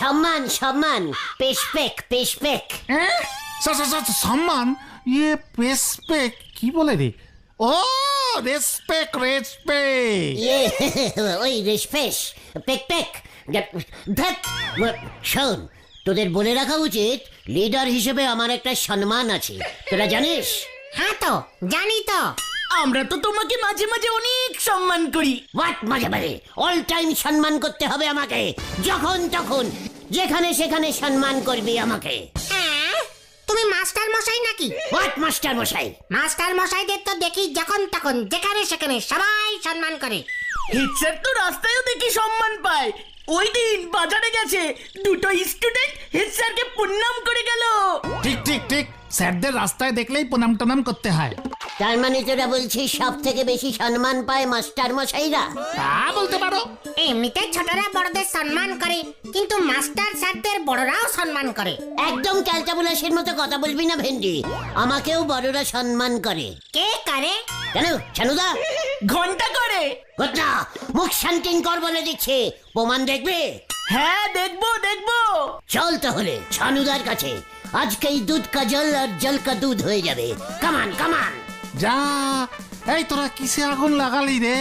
সম্মান সম্মান। পেশপেক পেশপেক। হ্যাঁ স- স- স- সম্মান? ইয়ে রেসপেক্ট কি বলে রে? ও রেসপেক্ট রেসপেক্ট ইয়ে ওই রেশপেশ। পেক পেক। ধ্যাৎ, শোন তোদের বলে রাখা উচিত লিডার হিসেবে আমার একটা সম্মান আছে। তোরা জানিস? হ্যাঁ তো জানি তো। আমরা তো তোমাকে মাঝে মাঝে অনেক সম্মান করি। হোয়াট মাঝে মাঝে। অল টাইম সম্মান করতে হবে আমাকে। যখন তখন। যেখানে সেখানে সম্মান করবি আমাকে। তুমি মাস্টার মশাই নাকি? হোয়াট মাস্টার মশাই? মাস্টার মশাইদের তো দেখি যখন তখন যেখানে সেখানে সবাই সম্মান করে। হেড স্যার তো রাস্তায়ও দেখি সম্মান পায়। ওই দিন বাজারে গেছে দুটো স্টুডেন্ট হেড স্যারকে প্রণাম করে গেল। ঠিক ঠিক ঠিক। স্যারদের রাস্তায় দেখলেই প্রণাম টনাম করতে হয়। তার মানে তোরা বলছিস সব থেকে বেশি সম্মান পায় মাস্টার মশাইরা তা বলতে পারো। এমনিতে ছোটরা বড়দের সম্মান করে কিন্তু মাস্টার স্যারদের বড়রাও সম্মান করে। একদম ক্যালটাবুলাসের মতো কথা বলবি না ভেন্ডি। আমাকেও বড়রা সম্মান করে। কে করে? কেন? ছানুদা? ঘণ্টা করে। ঘটনা মুখ শান্তিন কর বলে দিচ্ছে। প্রমাণ দেখবে? হ্যাঁ দেখব দেখব। চল তাহলে ছানুদার কাছে। আজকেই দুধ কা জল আর জল কা দুধ হয়ে যাবে। কামান কামান যা। এই তোরা কিসে আগুন লাগালি রে?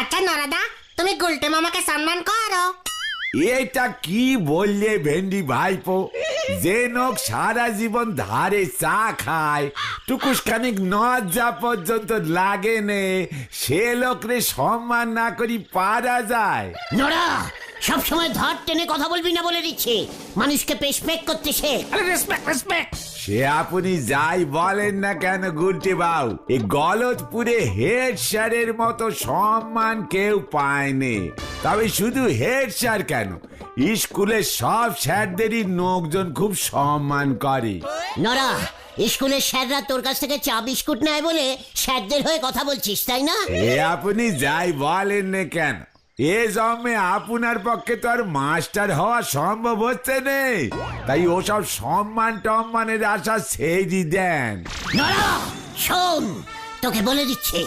আচ্ছা নরাদা তুমি গুলটে মামাকে সম্মান করো। এটা কি বললে ভেন্ডি ভাইপো? যে নোক সারা জীবন ধারে চা খায় টুকুস খানিক নজা পর্যন্ত লাগে নে সে লোকরে সম্মান না করি পারা যায়। নড়া সব সময় ধর টেনে কথা বলবি না বলে দিচ্ছি। মানুষকে পেশপেক করতে শেখ। আরে রেসপেক্ট রেসপেক্ট সে আপনি যাই বলেন না কেন গুলটে বাউ? এই গলতপুরে হেড স্যারের মতো সম্মান কেউ পায়নি। তবে শুধু হেড স্যার কেন? স্কুলের সব স্যারদেরই লোকজন খুব সম্মান করে। নড়া স্কুলের স্যাররা তোর কাছ থেকে চা বিস্কুট নেয় বলে স্যারদের হয়ে কথা বলছিস তাই না? এ আপনি যাই বলেন না কেন? এ জন্মে আপনার পক্ষে তো আর মাস্টার হওয়া সম্ভব হচ্ছে নেই তাই ওসব সম্মান টম্মানের আশা ছেড়ে দেন। নড়া শোন তোকে বলে দিচ্ছে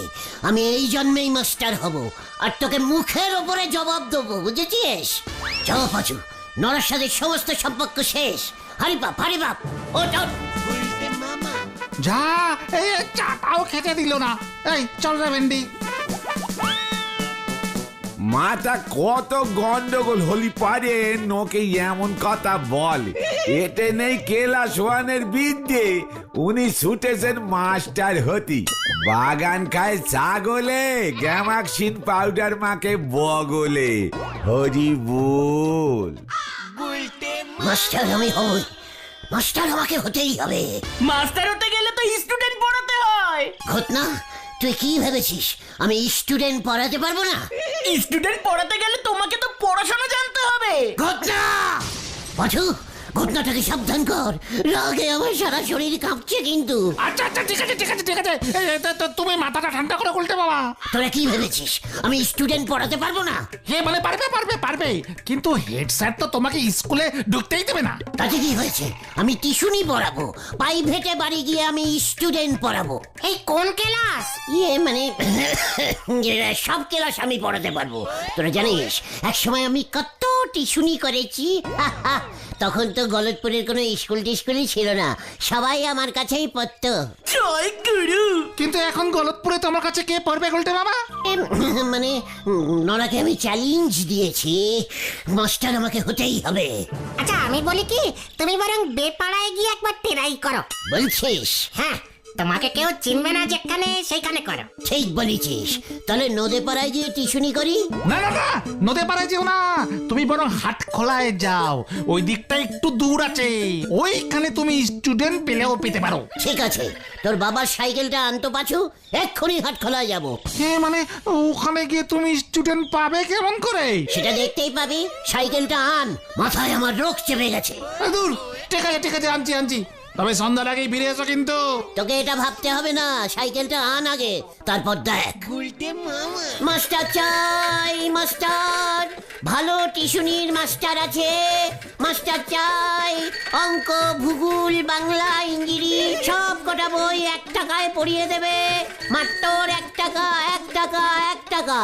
আমি এই জন্মেই মাস্টার হব আর তোকে মুখের ওপরে জবাব দেবো বুঝেছিস? যাও পাচু নড়ার সাথে সমস্ত সম্পর্ক শেষ। হারি বাপ হারি বাপ ওঠ ওঠ। যা এই চাটাও খেতে দিল না। এই চল রে ভেন্ডি। মাথা কত গন্ডগোল হলি পারে নোকে এমন কথা বলে। এতে নেই কেলা সোয়ানের বিদ্যে উনি ছুটেছেন মাস্টার হতি। বাগান খায় ছাগলে গ্যামাক্সিন পাউডার মাকে বগলে। হরি বল। মাস্টার আমি হবই মাস্টার আমাকে হতেই হবে। মাস্টার হতে গেলে তো স্টুডেন্ট পড়াতে হয়। ঘটনা তুই কি ভেবেছিস? আমি স্টুডেন্ট পড়াতে পারব না? স্টুডেন্ট পড়াতে গেলে তোমাকে তো পড়াশোনা জানতে হবে। ঘটনা! ঘটনাটাকে সাবধান কর। রাগে আমার সারা শরীর কাঁপছে কিন্তু। আচ্ছা আচ্ছা ঠিক আছে ঠিক আছে ঠিক আছে। তো- তো- তুমি মাথাটা ঠান্ডা করে উল্টে বাবা। তোরা কি ভেবেছিস? আমি স্টুডেন্ট পড়াতে পারব না? হে মানে পারবে পারবে পারবে। কিন্তু হেড স্যার তো তোমাকে স্কুলে ঢুকতেই দেবে না। তাতে কি হয়েছে? আমি টিউশনি পড়াবো। প্রাইভেটে বাড়ি গিয়ে আমি স্টুডেন্ট পড়াবো। এই কোন ক্লাস? ইয়ে মানে সব ক্লাস আমি পড়াতে পারব। তোরা জানিস এক সময় আমি কত টিউশনি করেছি। তখন তো গলতপুরের কোনো স্কুল টিস্কুলই ছিল না। সবাই আমার কাছেই পড়ত। জয় গুরু। কিন্তু এখন গলতপুরে তোমার কাছে কে পড়বে উল্টে বাবা? এম, মানে নরাকে আমি চ্যালেঞ্জ দিয়েছি। মাস্টার আমাকে হতেই হবে। আচ্ছা আমি বলি কি তুমি বরং বেপাড়ায় গিয়ে একবার ট্রাই করো। বলছিস? হ্যাঁ। তোমাকে কেউ চিনবে না যেখানে সেইখানে করো। ঠিক বলেছিস। তাহলে নদে পাড়ায় গিয়ে টিউশনি করি? না না না নদে পাড়ায় যেও না। তুমি বরং হাট খোলায় যাও। ওই দিকটা একটু দূর আছে। ওইখানে তুমি স্টুডেন্ট পেলেও পেতে পারো। ঠিক আছে। তোর বাবার সাইকেলটা আনতো পাছু এক্ষুনি হাট খোলা যাব। হে মানে ওখানে গিয়ে তুমি স্টুডেন্ট পাবে কেমন করে? সেটা দেখতেই পাবি। সাইকেলটা আন। মাথায় আমার রোগ চেপে গেছে। দূর ঠিক আছে ঠিক আছে আনছি আনছি। তবে সন্ধ্যার আগেই ফিরে এসো কিন্তু। তোকে এটা ভাবতে হবে না সাইকেলটা আন আগে তারপর দেখ। মাস্টার চাই মাস্টার ভালো টিউশনির মাস্টার আছে। মাস্টার চাই অঙ্ক ভূগোল বাংলা ইংরেজি সব কটা বই এক টাকায় পড়িয়ে দেবে। মাত্র এক টাকা এক টাকা এক টাকা।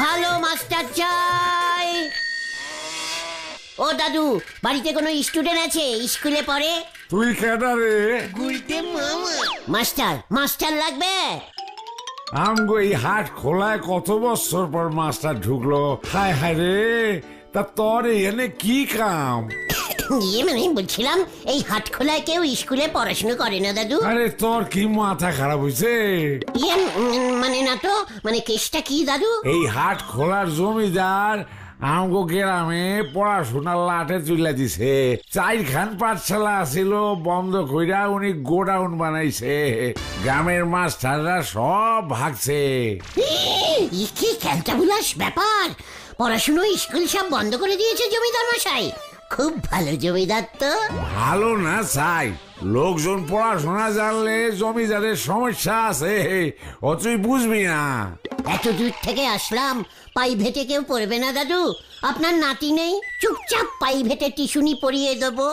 ভালো মাস্টার চাই। ও দাদু বাড়িতে কোনো স্টুডেন্ট আছে? স্কুলে পড়ে? তুই কেডা রে? গুলতে মামা। মাস্টার মাস্টার লাগবে? আমগো এই হাট খোলায় কত বছর পর মাস্টার ঢুকলো? হায় হায় রে তা তোর এনে কি কাম? ইয়ে মানে বলছিলাম এই হাট খোলায় কেউ স্কুলে পড়াশুনো করে না দাদু। আরে তোর কি মাথা খারাপ হয়েছে ইয়ে উম, মানে না তো মানে কেসটা কি দাদু? এই হাট খোলার জমিদার আমগো গ্রামে পড়াশোনার লাটে তুলে দিছে। চারখান পাঠশালা ছিল বন্ধ কইরা উনি গোডাউন বানাইছে। গ্রামের মাস্টাররা সব ভাগছে। কি ক্যালটাবুলাস ব্যাপার। পড়াশুনো, স্কুল সব বন্ধ করে দিয়েছে জমিদার মশাই খুব ভালো জমিদার তো। ভালো না চাই লোকজন পড়াশোনা জানলে জমিদারের সমস্যা আছে ও তুই বুঝবি না। এত দূর থেকে আসলাম প্রাইভেটে কেউ পড়বে না দাদু। আপনার নাতি নেই? চুপচাপ প্রাইভেটে টিউশনি পড়িয়ে দেবো।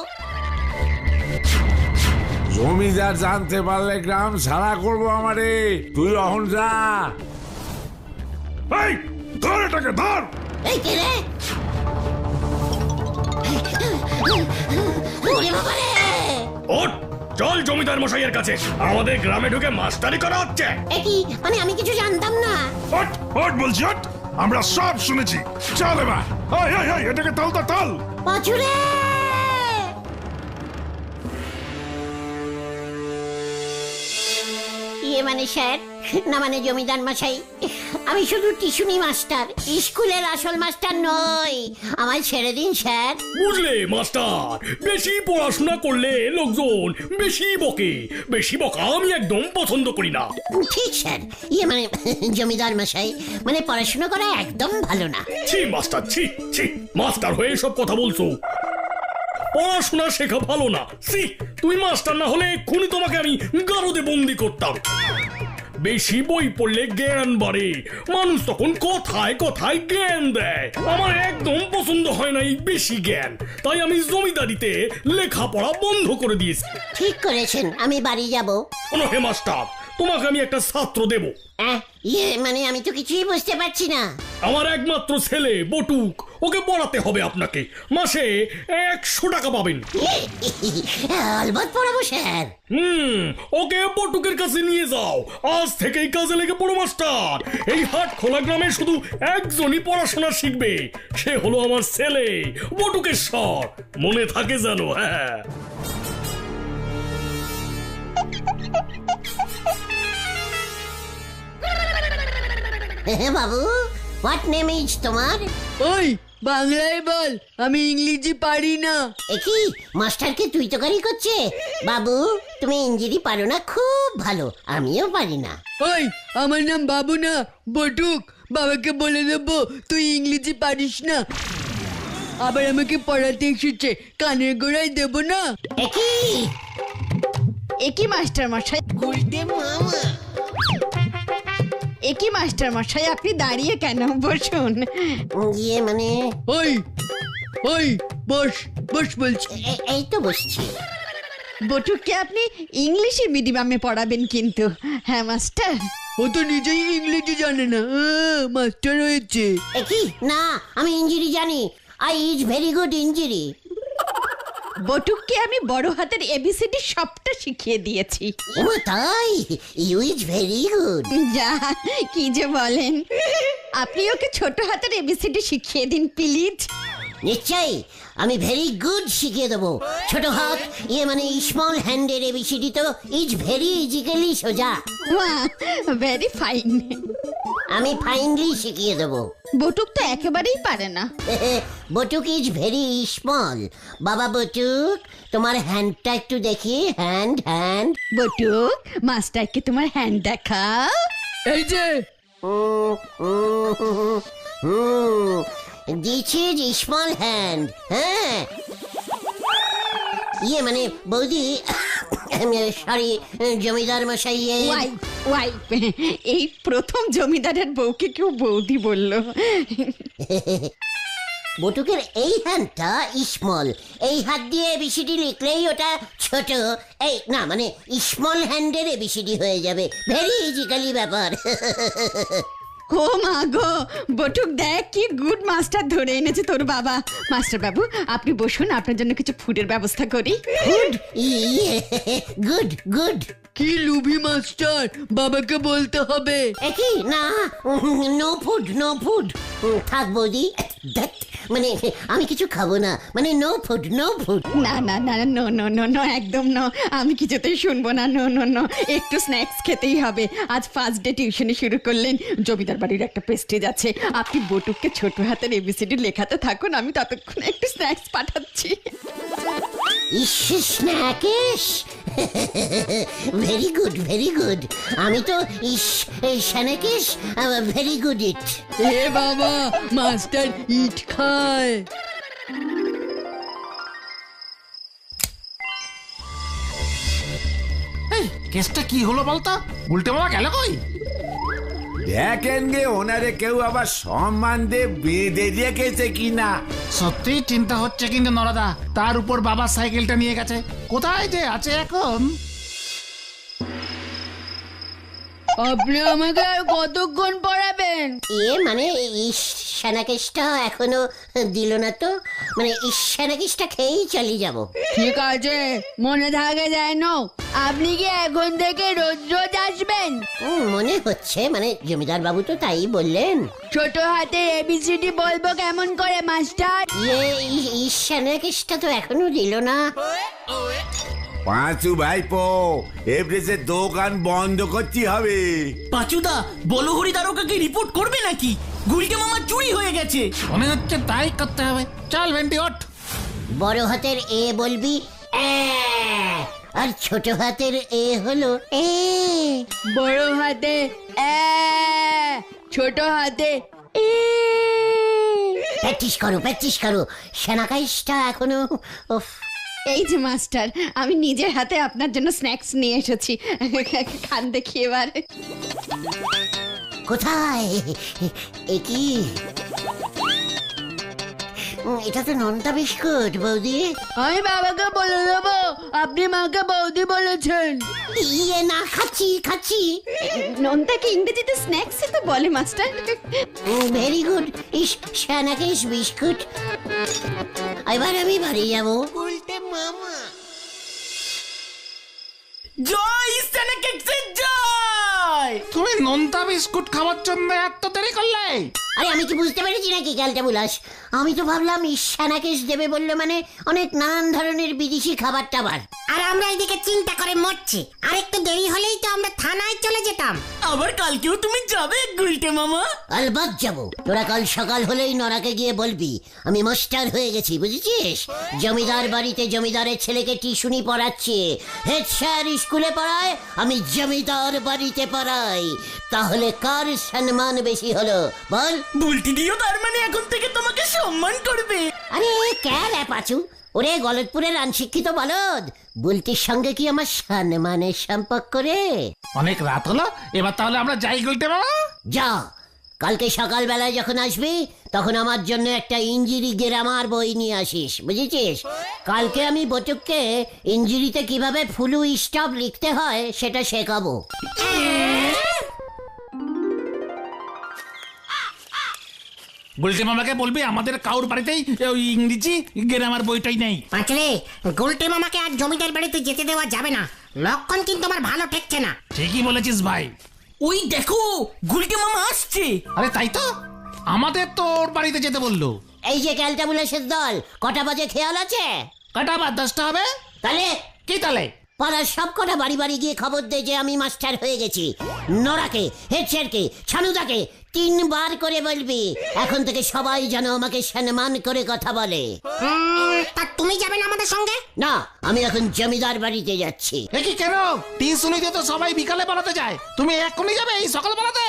জমিদার জানতে পারলে গ্রাম ছাড়া করব আমারে। তুই অহন যা। এই ধর এটাকে ধর। এই কে রে? ওরে বাবা রে ওঠ চল জমিদার মশাইয়ের কাছে। আমাদের গ্রামে ঢুকে মাস্টারি করা হচ্ছে। এ কি? মানে আমি কিছু জানতাম না। ওঠ ওঠ বলছি ওঠ। আমরা সব শুনেছি। চল এবার। এই এই এই এটাকে তাল তো তাল। পাচুরে ইয়ে মানে স্যার না মানে জমিদার মশাই আমি শুধু টিউশনি মাস্টার স্কুলের আসল মাস্টার নই। আমায় ছেড়ে দিন স্যার। বুঝলে মাস্টার বেশি পড়াশোনা করলে লোকজন বেশি বকে। বেশি বকা আমি একদম পছন্দ করি না। ঠিক স্যার। ইয়ে মানে জমিদার মশাই মানে পড়াশোনা করা একদম ভালো না। ছি মাস্টার ছি ছি মাস্টার হয়ে সব কথা বলছো। পড়াশোনা শেখা ভালো না। সি তুমি মাস্টার না হলে এক্ষুনি তোমাকে আমি গারদে বন্দি করতাম। বেশি বই পড়লে জ্ঞান বাড়ে। মানুষ তখন কোথায় কোথায় জ্ঞান দেয়। আমার একদম পছন্দ হয় না এই বেশি জ্ঞান। তাই আমি জমিদারিতে লেখাপড়া বন্ধ করে দিয়েছি। ঠিক করেছেন আমি বাড়ি যাব। কোনো হে মাস্টার তোমাকে আমি একটা ছাত্র দেব। আহ, ইয়ে মানে আমি তো কিছুই বুঝতে পারছি না। আমার একমাত্র ছেলে বটুক ওকে পড়াতে হবে আপনাকে। মাসে একশো টাকা পাবেন। আলবাত পড়াবো স্যার। হুম ওকে বটুকের কাছে নিয়ে যাও। আজ থেকেই কাজে লেগে পড়ো মাস্টার। এই হাট খোলা গ্রামে শুধু একজনই পড়াশোনা শিখবে। সে হলো আমার ছেলে বটুকেশ্বর মনে থাকে জানো হ্যাঁ। বাবু? হোয়াট নেম ইজ তোমার? ওই বাংলায় বল আমি ইংরেজি পারি না। একই মাস্টারকে তুই তো গাড়ি করছে। বাবু তুমি ইঞ্জিরি পারো না খুব ভালো। আমিও পারি না। ওই আমার নাম বাবু না বটুক। বাবাকে বলে দেবো তুই ইংরেজি পারিস না। আবার আমাকে পড়াতে এসেছে কানের গোড়ায় দেবো না। একই একই মাস্টার মশাই একই মাস্টার মশাই আপনি দাঁড়িয়ে কেন বসুন? ইয়ে মানে ওই ওই বস বস বলছি। এ- এই তো বসছি। বটুককে আপনি ইংলিশে মিডিয়ামে পড়াবেন কিন্তু হ্যাঁ মাস্টার? ও তো নিজেই ইংরেজি জানে না আহ, মাস্টার হয়েছে। একই না আমি ইঞ্জিরি জানি। আই ইজ ভেরি গুড ইঞ্জিরি বটুককে আমি বড় হাতের এবিসিডি সবটা শিখিয়ে দিয়েছি। ও তাই? ইউ ইজ ভেরি গুড যা কি যে বলেন। আপনি ওকে ছোট হাতের এবিসিডি শিখিয়ে দিন প্লিজ। নিশ্চয়ই। আমি ভেরি গুড শিখিয়ে দেবো। ছোট হাত ইয়ে মানে স্মল হ্যান্ডের এবিসিডি তো ইজ ভেরি ইজিক্যালি সোজা। ভেরি ফাইন আমি ফাইনলি শিখিয়ে দেবো। বটুক তো একেবারেই পারে না। বটুক ইজ ভেরি স্মল বাবা বটুক তোমার হ্যান্ডটা একটু দেখি। হ্যান্ড হ্যান্ড বটুক মাস্টারকে তোমার হ্যান্ড দেখা এই যে! দিস ইজ স্মল হ্যান্ড হ্যাঁ ইয়ে মানে বৌদি সরি জমিদার মশাই ইয়ে, ওয়াই ওয়াই এই প্রথম জমিদারের বউকে কেউ বৌদি বলল। বটুকের এই হ্যান্ডটা স্মল এই হাত দিয়ে এবিসিডি লিখলেই ওটা ছোট। এই না মানে স্মল হ্যান্ডের এবিসিডি হয়ে যাবে। ভেরি ইজিক্যালি ব্যাপার। ও মা গো বটুক দেখ কি গুড মাস্টার ধরে এনেছে তোর বাবা। মাস্টার বাবু আপনি বসুন আপনার জন্য কিছু ফুডের ব্যবস্থা করি। গুড ইয়ে গুড গুড কি লুভি মাস্টার বাবাকে বলতে হবে। একই না নো ফুড নো ফুড থাক বৌদি মানে আমি কিছু খাব না। মানে নো ফুড নো ফুড না না না নো নো নো নো একদম নো আমি কিছুতেই শুনব না নো নো নো একটু স্ন্যাক্স খেতেই হবে। আজ ফার্স্ট ডে টিউশনে শুরু করলেন। জমিদার বাড়ির একটা পেস্টেজ আছে। আপনি বটুককে ছোট হাতের এবিসিডি লেখাতে থাকুন আমি ততক্ষণে একটু স্ন্যাক্স পাঠাচ্ছি। ইস স্ন্যাকেশ ভেরি গুড ভেরি গুড আমি তো ইস স্ন্যাকেশ ভেরি গুড ইট এ বাবা মাস্টার ইট খায়। এই কেসটা কি হলো বলতো? উল্টে মামা গেল কই? দেখেন গে ওনারে কেউ আবার সম্মান দিয়ে বেঁধে রেখেছে কিনা? সত্যিই চিন্তা হচ্ছে কিন্তু নরদা, তার উপর বাবা সাইকেলটা নিয়ে গেছে। কোথায় যে আছে এখন? আপনি আমাকে আর কতক্ষণ পড়াবেন? ইয়ে মানে ইস স্ন্যাকেশটা এখনও দিল না তো। মানে ইস স্ন্যাকেশটা খেয়েই চালিয়ে যাব। ঠিক আছে মনে থাকে যেন। আপনি কি এখন থেকে রোজ রোজ আসবেন? মনে হচ্ছে মানে জমিদার বাবু তো তাই বললেন। ছোট হাতে এবিসিডি বলব কেমন করে মাস্টার? ইয়ে ই- তো এখনও দিল না। পাঁচু ভাইপো এভরেজের দোকান বন্ধ করতে হবে। পাঁচুদা বলো হরি দারোগাকে রিপোর্ট করবে নাকি? গুলকে মামা চুরি হয়ে গেছে। মনে হচ্ছে তাই করতে হবে। চল ভেন্টি ওঠ। বড় হাতের এ বলবি এ, আর ছোট হাতের এ হলো এ। বড় হাতে এ ছোট হাতে ই প্র্যাকটিস করো প্র্যাকটিস করো। সেনাকাইশটা এখনও উফ, এই যে মাস্টার আমি নিজের হাতে আপনার জন্য স্ন্যাক্স নিয়ে এসেছি। খান দেখি এবার। কোথায়? এ কি? এটা তো নন্টা বিস্কুট বৌদি। আমি বাবাকে বলে দেবো আপনি মাকে বৌদি বলেছেন। ইয়ে না খাচ্ছি খাচ্ছি। নন্দাকে ইংরেজিতে স্ন্যাক্স তো বলে মাস্টার? ভেরি গুড ইস সেনাকাইশ বিস্কুট। এবার আমি বাড়ি যাব। জয় স্যানাকেক্সের জয়! তুমি নোনতা বিস্কুট খাওয়ার জন্য এত দেরি করলে? আরে আমি কি বুঝতে পেরেছি নাকি ক্যালটা বুলাস? আমি তো ভাবলাম ঈশানাকেশ দেবে বললে মানে অনেক নানান ধরনের বিদেশি খাবার টাবার আর আমরা এদিকে চিন্তা করে মরছি। আর একটু দেরি হলেই তো আমরা থানায় চলে যেতাম। আবার কালকেও তুমি যাবে গুলটে মামা? আলবাদ যাব। তোরা কাল সকাল হলেই নরাকে গিয়ে বলবি আমি মাস্টার হয়ে গেছি বুঝেছিস? জমিদার বাড়িতে জমিদারের ছেলেকে টিউশনি পড়াচ্ছি। হেড স্যার স্কুলে পড়ায় আমি জমিদার বাড়িতে পড়াই। তাহলে কার সম্মান বেশি হলো? বল। বুলটি দিও তার মানে এখন থেকে তোমাকে সম্মান করবে। আরে ক্যাল পাচু? ওরে গলতপুরের অনশিক্ষিত বলদ। বুলটির সঙ্গে কি আমার সম্মানের সম্পর্ক রে? অনেক রাত হলো এবার তাহলে আমরা যাই গুলটে মামা যা কালকে সকালবেলায় যখন আসবি তখন আমার জন্য একটা ইঞ্জিরি গ্রামার বই নিয়ে আসিস বুঝেছিস? কালকে আমি বটুককে ইঞ্জিরিতে কীভাবে ফুলু স্টপ লিখতে হয় সেটা শেখাবো। গুলটে মামাকে বলবি আমাদের কাউর বাড়িতেই ওই ইংরেজি গ্রামার বইটাই নেই। পাঁচলে গোলটে মামাকে আর জমিদার বাড়িতে যেতে দেওয়া যাবে না। লক্ষণ কিন্তু আমার ভালো ঠেকছে না। ঠিকই বলেছিস ভাই। ওই দেখো গুলটে মামা আসছে। আরে তাই তো? আমাদের তো ওর বাড়িতে যেতে বলল। এই যে ক্যালটাবুলাসের দল কটা বাজে খেয়াল আছে? কটা বাদ দশটা হবে? তাহলে? কি তাহলে? পাড়ার সব কটা বাড়ি বাড়ি গিয়ে খবর দে যে আমি মাস্টার হয়ে গেছি। নোরাকে হেড স্যারকে ছানুদাকে তিনবার করে বলবি। এখন থেকে সবাই যেন আমাকে সম্মান করে কথা বলে। তা তুমি যাবে না আমাদের সঙ্গে? না আমি এখন জমিদার বাড়িতে যাচ্ছি। এ কি কেন? টিউশনিতে তো সবাই বিকালে পড়াতে যায়। তুমি এখনই যাবে এই সকাল বেলাতে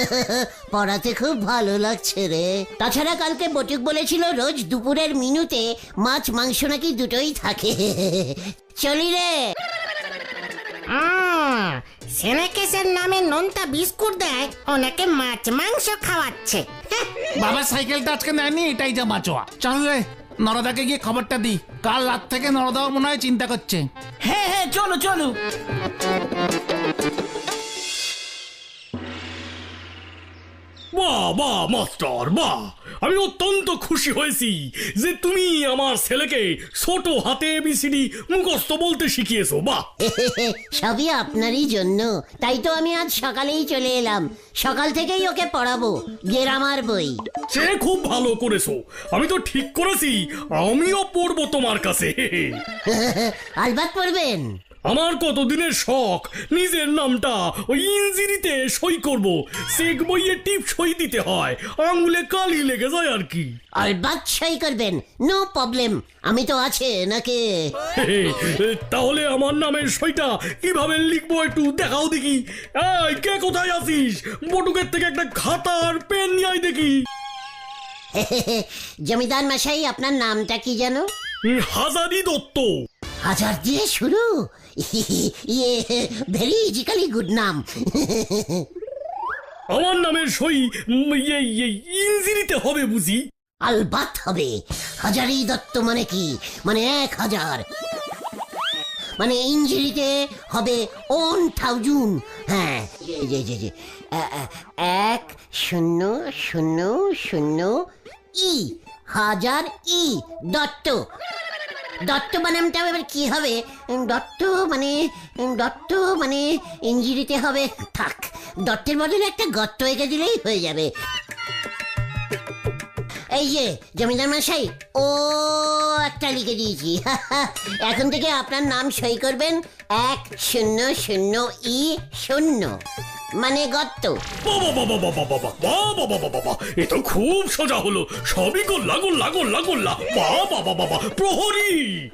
পড়াতে খুব ভালো লাগছে রে। তাছাড়া কালকে বটুক বলেছিল রোজ দুপুরের মিনুতে মাছ মাংস নাকি দুটোই থাকে। চলি রে সেনেকেসের নামে নোনতা বিস্কুট দেয় ওনাকে মাছ মাংস খাওয়াচ্ছে। বাবা সাইকেলটা আজকে নেয়নি এটাই যা বাঁচোয়া। চল রে নরদাকে গিয়ে খবরটা দি কাল রাত থেকে নরদাও মনে হয় চিন্তা করছে। হ্যাঁ হ্যাঁ চলো চলো। বাহ বাহ মাস্টার বাহ আমি অত্যন্ত খুশি হয়েছি যে তুমি আমার ছেলেকে ছোট হাতে এবিসিডি মুখস্থ বলতে শিখিয়েছো বাহ সবই আপনারই জন্য। তাই তো আমি আজ সকালেই চলে এলাম। সকাল থেকেই ওকে পড়াবো গেরামার বই। সে খুব ভালো করেছ। আমি তো ঠিক করেছি আমিও পড়ব তোমার কাছে। আলবাত পড়বেন? আমার কতদিনের শখ? নিজের নামটা ওই ইঞ্জিরিতে সই করব। চেক বইয়ে টিপ সই দিতে হয়। আঙুলে কালি লেগে যায় আর কি। আলবাত সই করবেন। No problem. আমি তো আছে নাকি? তাহলে আমার নামের সইটা কীভাবে লিখব একটু দেখাও দেখি। এই কে কোথায় আছিস? বটুকের থেকে একটা খাতা আর পেন নিয়ে দেখি। জমিদার মশাই আপনার নামটা কি জানো হাজারি দত্ত। হাজার দিয়ে শুরু। ইয়ে ভেরি ইজিক্যালি গুড নাম। আমার নামের সই ইয়ে ইয়ে ইঞ্জিরিতে হবে বুঝি। আলবাত হবে। হাজারি দত্ত মানে কি? মানে এক হাজার। মানে ইঞ্জিরিতে হবে ওন থাউজুন্ড। হ্যাঁ এই যে যে যে আ, আ, এক শূন্য শূন্য শূন্য ই। হাজার ই দত্ত। দত্ত বানামটা এবার কি হবে? দত্ত মানে দত্ত মানে ইঞ্জিরিতে হবে। থাক, দত্তের বদলে একটা গর্ত এঁকে দিলেই হয়ে যাবে। এই যে, জমিদার মশাই, ও একটা লিখে দিয়েছি। এখন থেকে আপনার নাম সই করবেন এক শূন্য শূন্য ই শূন্য। মানে গত্ত। বাবা বাবা বাবা বাবা বাবা এ তো খুব সোজা হলো। সবই গোল্লা গোল্লা গোল্লা গোল্লা। বাবা বাবা বাবা, প্রহরী!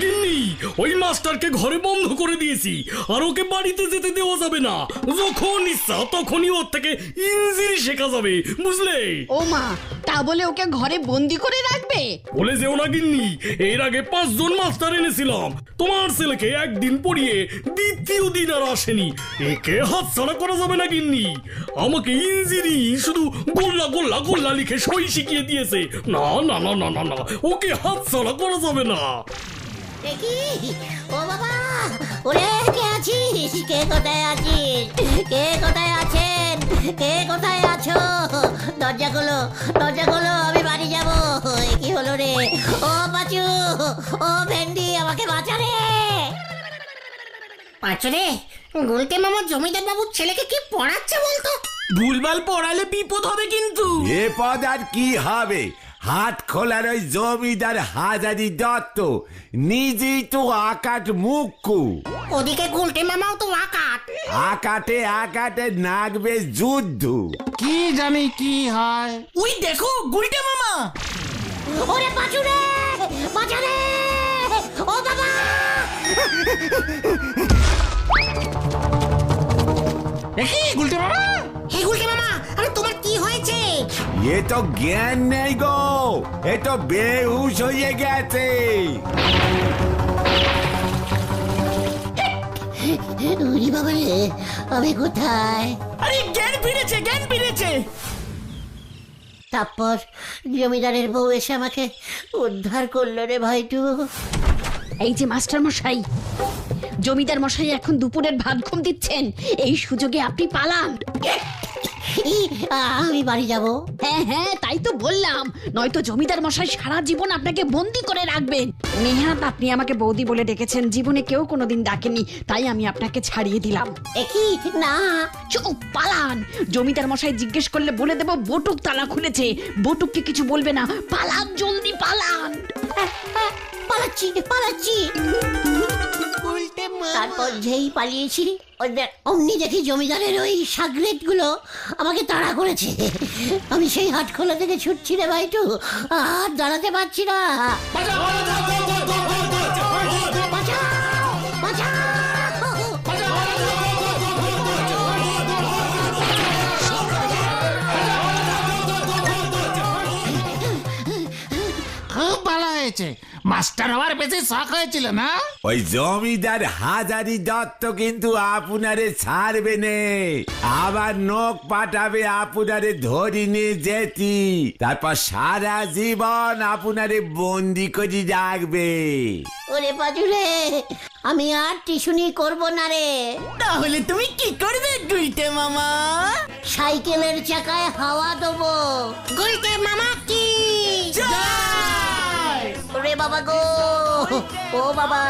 গিন্নি ওই মাস্টারকে ঘরে বন্ধ করে দিয়েছি আর ওকে বাড়িতে যেতে দেওয়া যাবে না। যখন ইচ্ছা তখনই ওর থেকে ইঞ্জিরি শেখা যাবে বুঝলে? ও মা তা বলে ওকে ঘরে বন্দি করে রাখবে? বলে যেও না গিন্নি এর আগে পাঁচজন মাস্টার এনেছিলাম। তোমার ছেলেকে একদিন পড়িয়ে দ্বিতীয় দিন আর আসেনি। একে হাত ছাড়া করা যাবে না গিন্নি। আমাকে ইঞ্জিরি শুধু গোল্লা গোল্লা গোল্লা লিখে সই শিখিয়ে দিয়েছে। না না না না না না ওকে হাত ছাড়া করা যাবে না। দেখি। ও বাবা ওরে কে আছিস? কে কোথায় আছিস? কে কোথায় আছেন? কে কোথায় আছো? দরজা খোলো দরজা খোলো আমি বাড়ি যাব। কি হলো রে? ও পাচু ও ভেন্ডি আমাকে বাঁচা রে। পাঁচরে গুলতে মামা জমিদার বাবুর ছেলেকে কি পড়াচ্ছে বলতো? ভুলভাল পড়ালে বিপদ হবে কিন্তু। এ পদ আর কি হবে? হাট খোলার ওই জমিদার হাজারি দত্ত নিজেই তো আকাট মুক্কু। ওদিকে গুলটে মামাও তো আকাট। আকাটে আকাটে নাগবে যুদ্ধ। কি জানি কি হয়। ওই দেখো গুলটে মামা। ওরে পাচু রে বাঁচা রে ও বাবা। দেখি গুলটে মামা? হে গুলটে মামা। এ তো জ্ঞান নেই গো এ তো বেহুশ হয়ে গেছে উরি বাবা রে আমি কোথায় আরে জ্ঞান ফিরেছে জ্ঞান ফিরেছে তারপর জমিদারের বউ এসে আমাকে উদ্ধার করল রে ভাইটু। এই যে মাস্টার মশাই জমিদার মশাই এখন দুপুরের ভাত ঘুম দিচ্ছেন। এই সুযোগে আপনি পালান। আমি বাড়ি যাব। হ্যাঁ হ্যাঁ তাই তো বললাম। নয়তো জমিদার মশাই সারা জীবন আপনাকে বন্দি করে রাখবেন। নেহাত আপনি আমাকে বৌদি বলে ডেকেছেন জীবনে কেউ কোনোদিন ডাকেনি তাই আমি আপনাকে ছাড়িয়ে দিলাম। একই না। চুপ পালান। জমিদার মশাই জিজ্ঞেস করলে বলে দেব বটুক তালা খুলেছে। বটুককে কিছু বলবে না। পালান জলদি পালান। পালাচ্ছি পালাচ্ছি। তারপর যেই পালিয়েছি ওই দেখ- অমনি দেখি জমিদারের ওই সাগরেটগুলো আমাকে তাড়া করেছে আমি সেই হাট খোলা থেকে ছুটছি রে ভাইটু আর দাঁড়াতে পারছি না বাঁচাও! বাঁচাও! খুব ভালো হয়েছে হয়েছে মাস্টার হওয়ার বেশি শখ হয়েছিল না? ওই জমিদার হাজারি দত্ত কিন্তু আপনারে ছাড়বে নে। আবার নখ পাঠাবে আপনারে ধরি নিয়ে যেতি। তারপর সারা জীবন আপনারে বন্দি করে রাখবে। ওরে পাজুরে আমি আর টিউশনি করব না রে। তাহলে তুমি কি করবে গুলটে মামা? সাইকেলের চাকায় হাওয়া দেবো। গুলটে মামা কি? ওরে বাবা গো। ও বাবা।